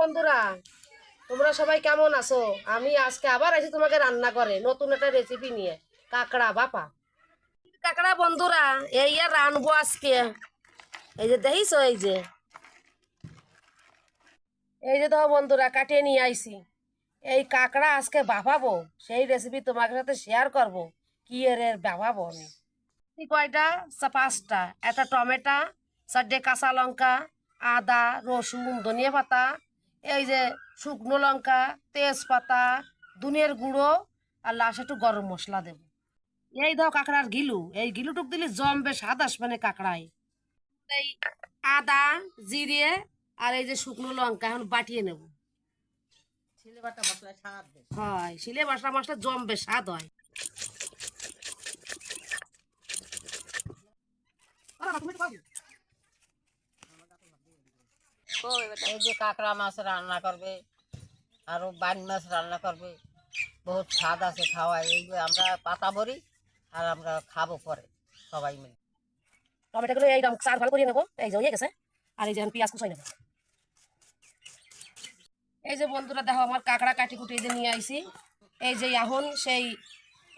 বন্ধুরা? তোমরা সবাই কেমন আছো? আমি আজকে আবার আছি তোমাকে রান্না করে, নতুন একটা রেসিপি নিয়ে। কাঁকড়া বাপা। কাঁকড়া বন্ধুরা, এই রানবো আজকে। এই যে দেখিস এই যে? এই যে দেখো বন্ধুরা, কাটিয়ে নিয়ে আইছি। এই কাঁকড়া আজকে বাপাবো সেই রেসিপি তোমার সাথে শেয়ার করব, কি এর এর বাপাবো আমি। কয়টা? পাঁচটা। একটা টমেটো, চারটে কাঁচা লঙ্কা, আদা, রসুন, ধনিয়া পাতা এই যে শুকনো লঙ্কা তেজপাতা দুনিয়ার গুঁড়ো আর লাস্টে একটু গরম মশলা দেব। এই দাও কাঁকড়ার গিলু এই গিলুটুক দিলে জমবে স্বাদ আসবে না কাঁকড়ায়। এই আদা জিরে আর এই যে শুকনো লঙ্কা এখন বাটিয়ে নেব। বাটা হয় শিলে মশলা মশলা জমবে স্বাদ হয়। এই যে কাঁকড়া মাছ রান্না করবে আরও বান মাছ রান্না করবে বহুত স্বাদ আছে খাওয়ায়। এই যে আমরা পাতা ভরি আর আমরা খাব পরে সবাই মিলে। টমেটোগুলো এইরকম চার ভালো করিয়ে নেব এই যে হয়ে গেছে। আর এই যে পেঁয়াজ কুচাই নেব। এই যে বন্ধুরা দেখো আমার কাঁকড়া কাটি কুটি এই যে নিয়ে আইছি। এই যে এখন সেই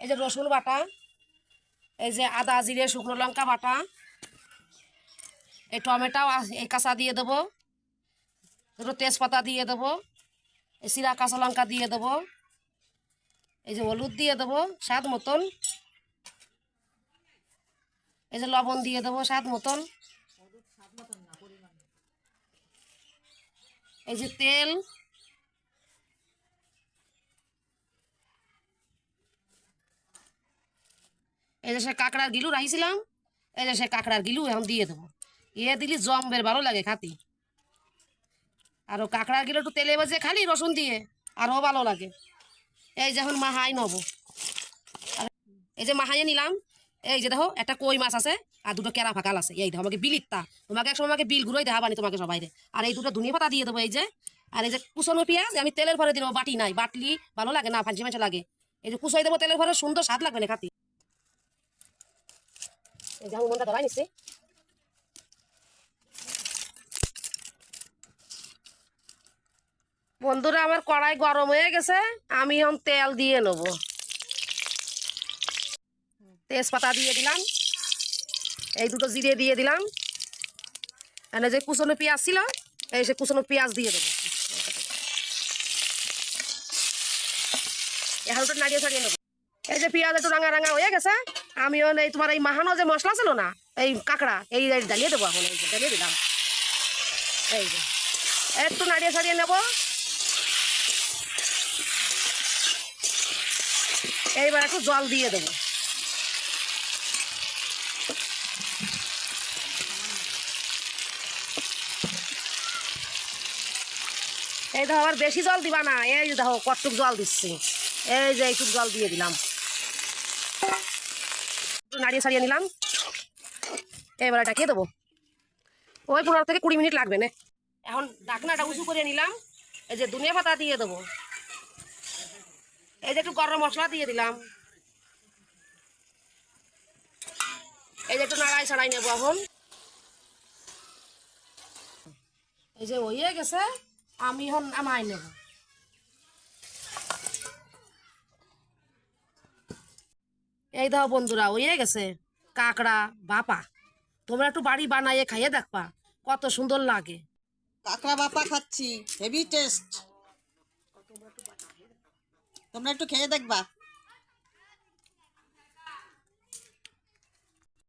এই যে রসুন বাটা এই যে আদা জিরে শুকনো লঙ্কা বাটা এই টমেটো এই কাঁচা দিয়ে দেবো। দুটো তেজপাতা দিয়ে দেবো, এই সিরা কাঁচা লঙ্কা দিয়ে দেবো, এই যে হলুদ দিয়ে দেবো স্বাদ মতন, এই যে লবণ দিয়ে দেবো স্বাদ মতন, এই যে তেল, এই যে সে কাঁকড়ার গিলু রাখিছিলাম এই যে সে কাঁকড়ার গিলু এখন দিয়ে দেবো ইয়ে দিলি জমবের ভালো লাগে খাতি। আর ও কাঁকড়ার গিলু একটু তেলে বাজে খালি, রসুন দিয়ে আরও ভালো লাগে। এই যে এখন মাহাই নেব। এই যে মাহাইয়ে নিলাম, এই যে দেখো, একটা কই মাছ আছে, আর দুটো কেরা ফাঁকাল আছে। এই দেখো, আমাকে বিলিতটা তোমাকে একসময় আমাকে বিল ঘুরোই দেখাবানি তোমাকে সবাই আর এই দুটো ধনিয়া পাতা দিয়ে দেবো, এই যে। আর এই যে কুচনো পেঁয়াজ, আমি তেলের ভরে দিব বাটি নাই, বাটলি ভালো লাগে না ফাঁসি মাছ লাগে। এই যে কুচাই দেবো তেলের ভরে, সুন্দর স্বাদ লাগবে না খাতি। এই যে মনটা ধরাই নিচ্ছি বন্ধুরা, আমার কড়াই গরম হয়ে গেছে। আমি এখন তেল দিয়ে নেব। তেজপাতা দিয়ে দিলাম। এই দুটো জিরে দিয়ে দিলাম। এখানে যে কুচনো পেঁয়াজ ছিল, এই সে কুচনো পেঁয়াজ দিয়ে দেবো। এখন নাড়িয়ে ছাড়িয়ে নেব। এই যে পেঁয়াজ একটু রাঙা রাঙা হয়ে গেছে, আমি এই তোমার এই মাহানো যে মশলা ছিল না, এই কাঁকড়া, এই ডালিয়ে দেবো এখন, এই ডালিয়ে দিলাম। এই যে, একটু নাড়িয়ে ছাড়িয়ে নেব। এইবার একটু জল দিয়ে দেবো। এই দেখো, আবার বেশি জল দিবা না। এই যে দেখো, কতটুক জল দিচ্ছি। এই যে এইটুক জল দিয়ে দিলাম। নাড়িয়ে ছাড়িয়ে নিলাম। এবার ডাকিয়ে দেবো। ওই পনেরো থেকে কুড়ি মিনিট লাগবে না। এখন ডাকনাটা উঁচু করে নিলাম। এই যে ধনিয়া পাতা দিয়ে দেবো। এই যে একটু গরম মশলা দিয়ে দিলাম। এই যে একটু নাড়াই ছাড়াই নেব এখন। এই যে হয়ে গেছে, আমি এখন আমাই নেব। এই দাও বন্ধুরা হয়ে গেছে। কাকড়া বাপা, তোমরা একটু বাড়ি বানাইয়ে খাইয়ে দেখবা, কত সুন্দর লাগে। কাঁকড়া বাপা খাচ্ছি, হেভি টেস্ট। তোমরা একটু খেয়ে দেখবা